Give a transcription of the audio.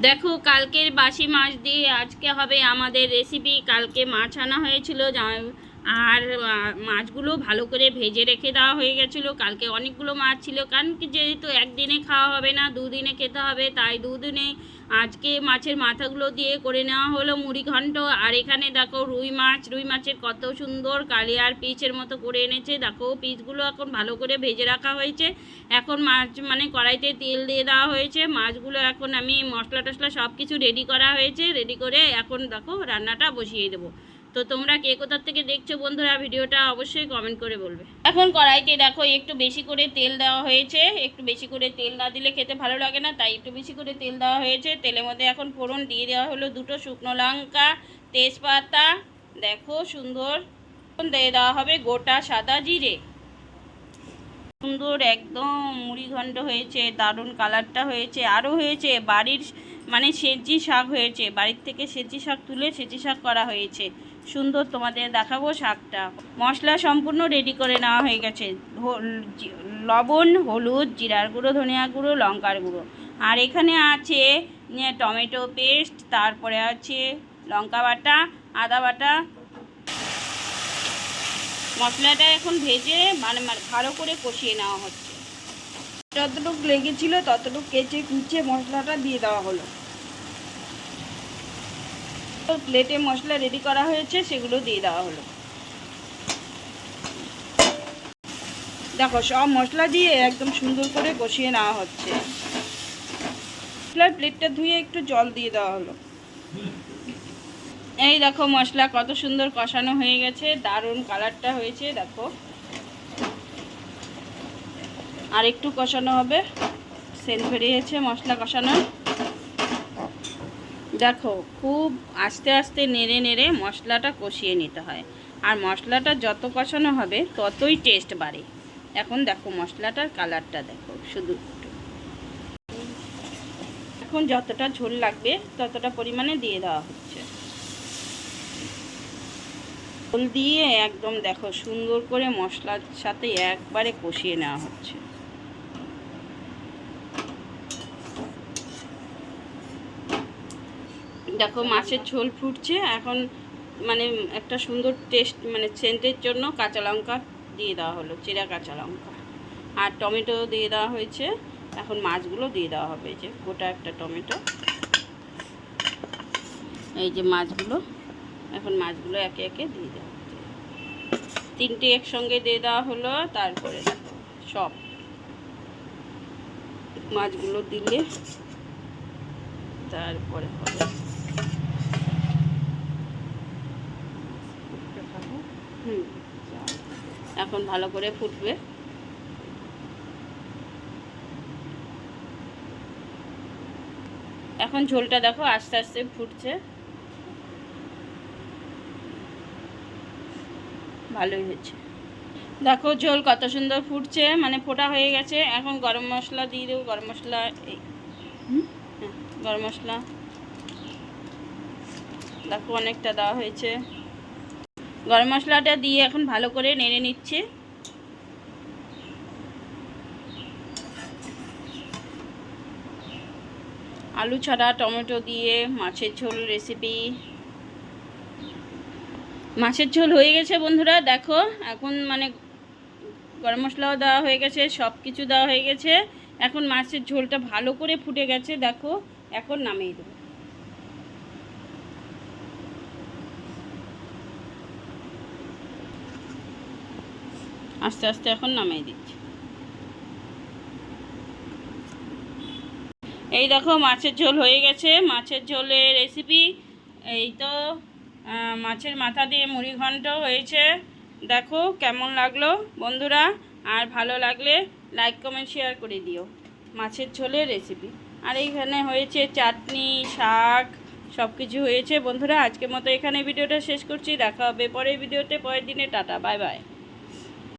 দেখো কালকের বাসি মাছ দিয়ে আজকে হবে আমাদের রেসিপি কালকে মাছ আনা হয়েছিল আর মাছগুলো ভালো করে ভেজে রেখে দেওয়া হয়ে গেছিল। কালকে অনেকগুলো মাছ ছিল। কারণ যেহেতু একদিনে খাওয়া হবে না, দুদিনে খেতে হবে, তাই দুদিনে আজকে মাছের মাথাগুলো দিয়ে করে নেওয়া হলো মুড়ি ঘন্ট। আর এখানে দেখো রুই মাছ, রুই মাছের কত সুন্দর কালিয়ার পিচের মতো করে এনেছে। দেখো পিচগুলো এখন ভালো করে ভেজে রাখা হয়েছে। এখন মাছ মানে কড়াইতে তেল দিয়ে দেওয়া হয়েছে। মাছগুলো এখন আমি মশলা টশলা সব কিছু রেডি করা হয়েছে। রেডি করে এখন দেখো রান্নাটা বসিয়ে দেবো। তো তোমরা কে কোথার থেকে দেখছ বন্ধুরা ভিডিওটা অবশ্যই কমেন্ট করে বলবে। এখন কড়াইতে দেখো একটু বেশি করে তেল দেওয়া হয়েছে। একটু বেশি করে তেল না দিলে খেতে ভালো লাগে না, তাই একটু বেশি করে তেল দেওয়া হয়েছে। তেলের মধ্যে এখন ফোড়ন দিয়ে দেওয়া হলো দুটো শুকনো লঙ্কা, তেজপাতা, দেখো সুন্দর। দিয়ে দেওয়া হবে গোটা সাদা জিরে। সুন্দর একদম মুড়ি ঘন্ট হয়েছে, দারুণ কালারটা হয়েছে, আরও হয়েছে বাড়ির মানে সেজি শাক হয়েছে, বাড়ির থেকে সেজি শাক তুলে সেজি শাক করা হয়েছে। সুন্দর তোমাদের দেখাবো শাকটা। মশলা সম্পূর্ণ রেডি করে নেওয়া হয়ে গেছে। লবণ, হলুদ, জিরার গুঁড়ো, ধনিয়া গুঁড়ো, লঙ্কার গুঁড়ো। আর এখানে আছে টমেটো পেস্ট, তারপরে আছে লঙ্কা বাটা, আদা বাটা। মশলাটা এখন ভেজে মানে মানে ভালো করে কষিয়ে নেওয়া হচ্ছে। যতটুকু লেগেছিল ততটুকু কেচে কুচে মশলাটা দিয়ে দেওয়া হলো। প্লেটে মশলা রেডি করা হয়েছে, সেগুলো দিয়ে দেওয়া হলো। দেখো, সব মশলা দিয়ে একদম সুন্দর করে কষিয়ে নেওয়া হচ্ছে। মশলার প্লেটটা ধুয়ে একটু জল দিয়ে দেওয়া হলো। এই দেখো মশলা কত সুন্দর কষানো হয়ে গেছে, দারুণ কালারটা হয়েছে, দেখো। আর একটু কষানো হবে। সেন্ট বেরিয়েছে মশলা কষানো দেখো, খুব আস্তে আস্তে নেড়ে নেড়ে মশলাটা কষিয়ে নিতে হয়। আর মশলাটা যত কষানো হবে, ততই টেস্ট বাড়ে। এখন দেখো মশলাটার কালারটা দেখো, শুধু। এখন যতটা ঝোল লাগবে, ততটা পরিমাণে দিয়ে দেওয়া হচ্ছে। ঝোল দিয়ে একদম দেখো সুন্দর করে মশলার সাথে একবারে কষিয়ে নেওয়া হচ্ছে। দেখো মাছের ঝোল ফুটছে, এখন মানে একটা সুন্দর টেস্ট মানে সেন্টের জন্য কাঁচা লঙ্কা দিয়ে দেওয়া হলো, চিরা কাঁচা লঙ্কা। আর টমেটো দিয়ে দেওয়া হয়েছে, এখন মাছগুলো দিয়ে দেওয়া হবে যে গোটা একটা টমেটো। এই যে মাছগুলো, এখন মাছগুলো একে একে দিয়ে দেওয়া হচ্ছে তিনটে একসঙ্গে দিয়ে দেওয়া হলো, তারপরে দেখো সব মাছগুলো দিলে তারপরে হবে। এখন ভালো করে ফুটবে। এখন ঝোলটা দেখো আস্তে আস্তে ফুটছে। ভালোই হয়েছে। দেখো ঝোল কত সুন্দর ফুটছে মানে ফোটা হয়ে গেছে। এখন গরম মশলা দিয়ে দেবো গরম মশলা এই হ্যাঁ, গরম মশলা। দেখো অনেকটা দেওয়া হয়েছে। গরম মশলাটা দিয়ে এখন ভালো করে নেড়ে নিচ্ছে। আলু ছাড়া, টমেটো দিয়ে মাছের ঝোল রেসিপি মাছের ঝোল হয়ে গেছে বন্ধুরা, দেখো এখন মানে গরম মশলাও দেওয়া হয়ে গেছে সব কিছু দেওয়া হয়ে গেছে। এখন মাছের ঝোলটা ভালো করে ফুটে গেছে, দেখো, এখন নামিয়ে দেবো। আস্তে আস্তে এখন নামিয়ে দিচ্ছি। এই দেখো মাছের ঝোল হয়ে গেছে। মাছের ঝোলের রেসিপি এই তো মাছের মাথা দিয়ে মুড়ি ঘন্ট হয়েছে। দেখো কেমন লাগল বন্ধুরা, আর ভালো লাগলে লাইক কমেন্ট শেয়ার করে দিও মাছের ঝোলের রেসিপি আর এইখানে হয়েছে চাটনি, শাক সব কিছু হয়েছে। বন্ধুরা, আজকের মতো এখানে ভিডিওটা শেষ করছি। দেখা হবে পরের ভিডিওতে। পরের দিনে টাটা বাই বাই